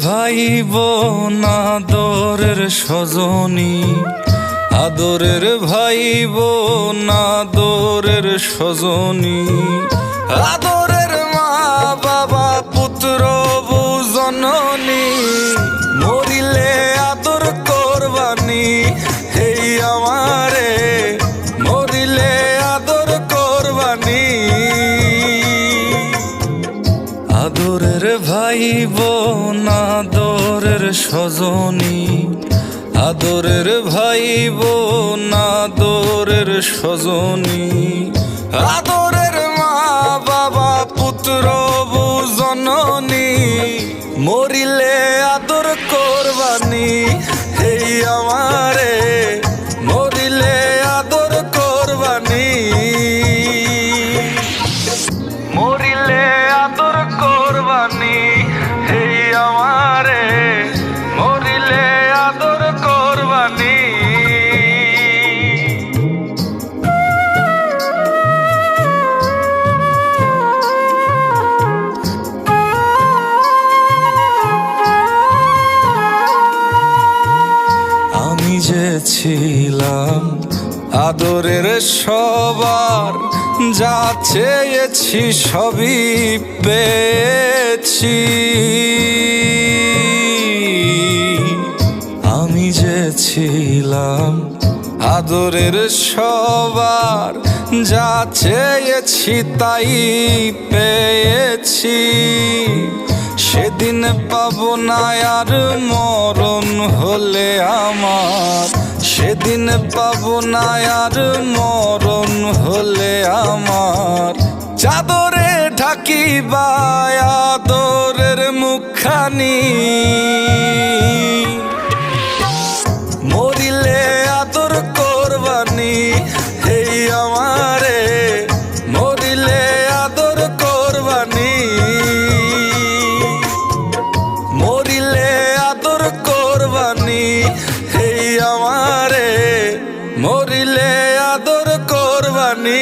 ভাই বোন আদরের সজনী। আদরের ভাই বোন আদরের সজনী। আদরের আদরের ভাই বোন আদরের স্বজনী আদরের ভাই বোন আদরের স্বজনী আদরের মা বাবা পুত্র জননী। মরিলে আদর করবানি, এই আমারে যে ছিলাম আদরের সবার যা চেয়েছি সবই পেয়েছি। আমি যে ছিলাম আদরের সবার যা চেয়েছি তাই পেয়েছি। সেদিন পাবো না আর মরণ হলে আমার একদিন পাবো না আর মরণ হলে আমার। চাদরে ঢাকিবা আদরের মুখানি জানি